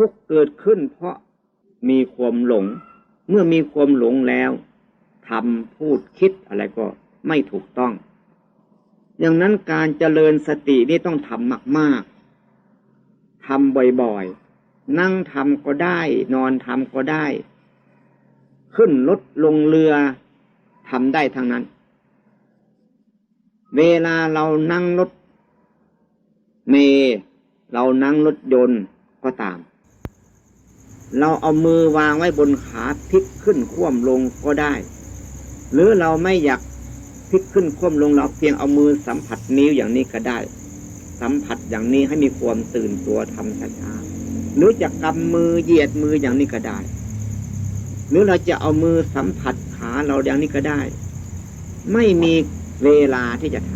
ทุกข์เกิดขึ้น เพราะมีความหลง เมื่อมีความหลงแล้วทำพูดคิดอะไรก็ไม่ถูกต้องอย่างนั้นการเจริญสตินี่ต้องทำมากๆทำบ่อยๆ นั่งทำก็ได้ นอนทำก็ได้ ขึ้นรถลงเรือทำได้ทั้งนั้น เวลาเรานั่งรถเม เรานั่งรถยนต์ก็ตาม เราเอามือวางไว้บนขาพลิกขึ้นคว่ำลงก็ได้ หรือเราไม่อยากพลิกขึ้นคว่ำลงเราเพียงเอามือสัมผัสนิ้วอย่างนี้ก็ได้ สัมผัสอย่างนี้ให้มีความตื่นตัวทำช้าๆหรือจะกำมือเหยียดมืออย่างนี้ก็ได้ หรือเราจะเอามือสัมผัสขาเราอย่างนี้ก็ได้ ไม่มีเวลาที่จะท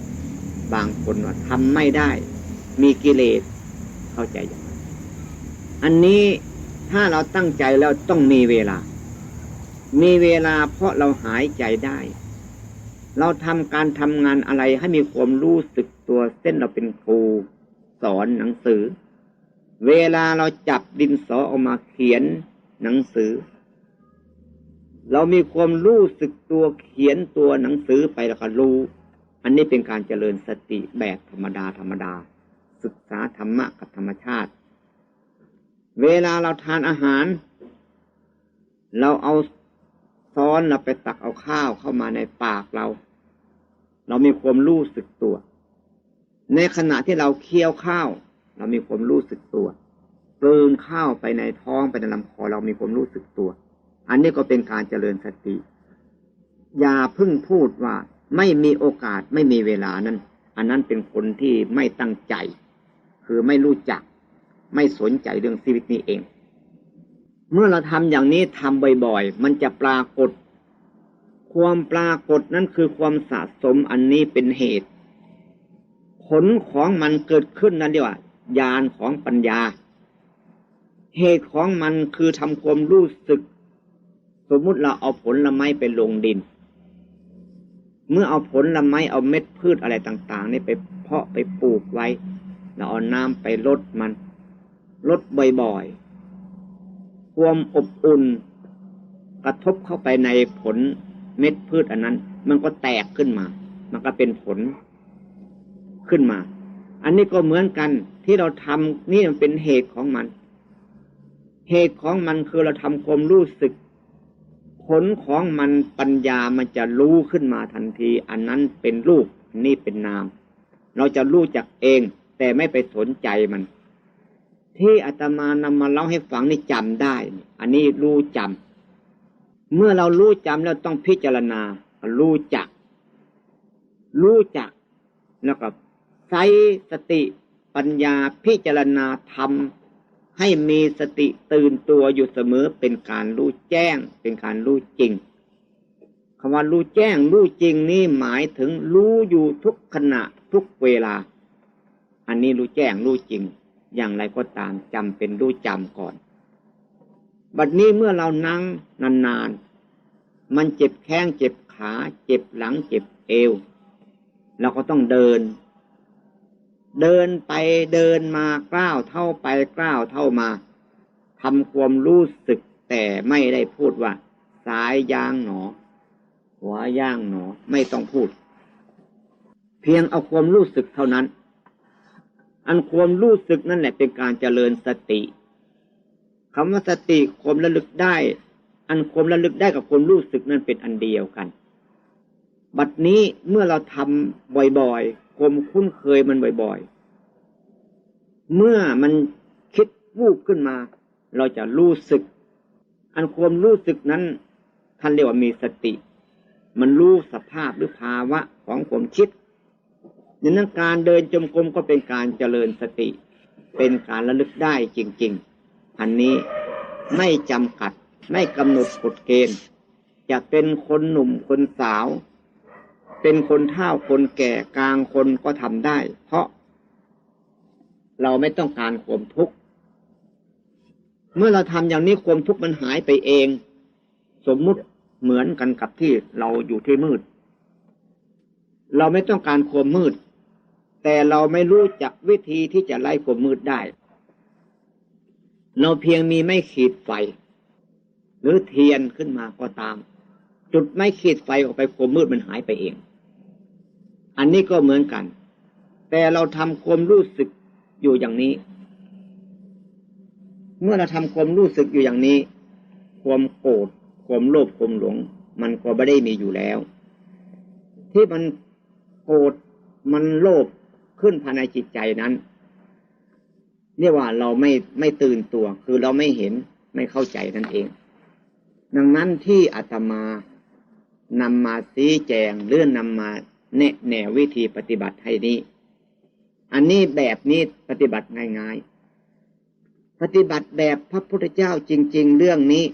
ำบางคนว่าทำไม่ได้ มีกิเลสเข้าใจอย่างนั้นอันนี้ ถ้าเราตั้งใจแล้วต้องมีเวลา มีเวลาเพราะเราหายใจได้ เราทำการทำงานอะไรให้มีความรู้สึกตัวเส้นเราเป็นครู สอนหนังสือ เวลาเราจับดินสอออกมาเขียนหนังสือ เรามีความรู้สึกตัวเขียนตัวหนังสือไปแล้วก็รู้ อันนี้เป็นการเจริญสติแบบธรรมดาธรรมดา ศึกษาธรรมะกับธรรมชาติ เวลาเราทานอาหาร เราเอาซ้อนเราไปตักเอาข้าวเข้ามาในปากเรา เรามีความรู้สึกตัว ในขณะที่เราเคี้ยวข้าว เรามีความรู้สึกตัวเติมข้าวไปในท้องไปในลำคอเรามีความรู้สึกตัว อันนี้ก็เป็นการเจริญสติ อย่าพึ่งพูดว่าไม่มีโอกาสไม่มีเวลานั้น อันนั้นเป็นคนที่ไม่ตั้งใจ คือไม่รู้จัก ไม่สนใจเรื่องชีวิตนี้เอง เมื่อเราทำอย่างนี้ทำบ่อยๆ มันจะปรากฏ ความปรากฏนั้นคือความสะสมอันนี้เป็นเหตุ ผลของมันเกิดขึ้นนั่นเดียวญาณของปัญญา เหตุของมันคือทำความรู้สึก สมมุติเราเอาผลละไม้ไปลงดิน เมื่อเอาผลละไม้เอาเม็ดพืชอะไรต่าง ๆ นี่ไปเพาะไปปลูกไว้เราเอาน้ำไปลดมัน ลดบ่อยๆ ความอบอุ่น กระทบเข้าไปในผลเม็ดพืชอันนั้น มันก็แตกขึ้นมา มันก็เป็นผลขึ้นมา อันนี้ก็เหมือนกันที่เราทำนี่มันเป็นเหตุของมัน เหตุของมันคือเราทำความรู้สึก ผลของมันปัญญามันจะรู้ขึ้นมาทันที อันนั้นเป็นรูปนี่เป็นนาม เราจะรู้จักเอง แต่ไม่ไปสนใจมัน ที่อาตมานำมาเล่าให้ฟังนี่จำได้ อันนี้รู้จำเมื่อเรารู้จำแล้วต้องพิจารณา รู้จัก รู้จักแล้วก็ใช้สติปัญญาพิจารณาทำให้มีสติตื่นตัวอยู่เสมอเป็นการรู้แจ้ง เป็นการรู้จริงคำว่ารู้แจ้งรู้จริงนี่หมายถึงรู้อยู่ทุกขณะทุกเวลา อันนี้รู้แจ้งรู้จริง อย่างไรก็ตามจำเป็นรู้จำก่อน บัดนี้เมื่อเรานั่งนานๆ มันเจ็บแข้งเจ็บขา เจ็บหลังเจ็บเอว เราก็ต้องเดิน เดินไปเดินมากล้าวเท่าไปกล้าวเท่ามาทำความรู้สึกแต่ไม่ได้พูดว่าสายย่างหนอ หัวย่างหนอ ไม่ต้องพูด เพียงเอาความรู้สึกเท่านั้น อันความรู้สึกนั่นแหละเป็นการเจริญสติคำว่าสติความระลึกได้ อันความระลึกได้กับความรู้สึกนั้นเป็นอันเดียวกัน บัดนี้เมื่อเราทำบ่อยๆความคุ้นเคยมันบ่อยๆ เมื่อมันคิดวูบขึ้นมา เราจะรู้สึก อันความรู้สึกนั้นท่านเรียกว่ามีสติ มันรู้สภาพหรือภาวะของความคิด นั้นการเดินจมกรมก็เป็นการเจริญสติ เป็นการระลึกได้จริง ๆ อันนี้ไม่จำกัดไม่กำหนดกฎเกณฑ์จะเป็นคนหนุ่มคนสาว เป็นคนเฒ่าคนแก่กลางคนก็ทำได้ เพราะ เราไม่ต้องการความทุกข์เมื่อเราทำอย่างนี้ความทุกข์มันหายไปเอง สมมุติเหมือนกันกับที่เราอยู่ที่มืด เราไม่ต้องการความมืด แต่เราไม่รู้จักวิธีที่จะไล่ความมืดได้ เราเพียงมีไม่ขีดไฟ หรือเทียนขึ้นมาก็ตาม จุดไม่ขีดไฟออกไปความมืดมันหายไปเอง อันนี้ก็เหมือนกัน แต่เราทำความรู้สึกอยู่อย่างนี้ เมื่อเราทำความรู้สึกอยู่อย่างนี้ ความโกรธความโลภความหลง มันก็ไม่ได้มีอยู่แล้ว ที่มันโกรธมันโลภ ขึ้นภายในจิตใจนั้นเรียกว่าเราไม่ไม่ตื่นตัว คือเราไม่เห็นไม่เข้าใจนั่นเอง ดังนั้นที่อาตมานำมาชี้แจงเรื่องนำมาแนะแนววิธีปฏิบัติให้นี้ อันนี้แบบนี้ปฏิบัติง่ายๆ ปฏิบัติแบบพระพุทธเจ้าจริง ๆ เรื่องนี้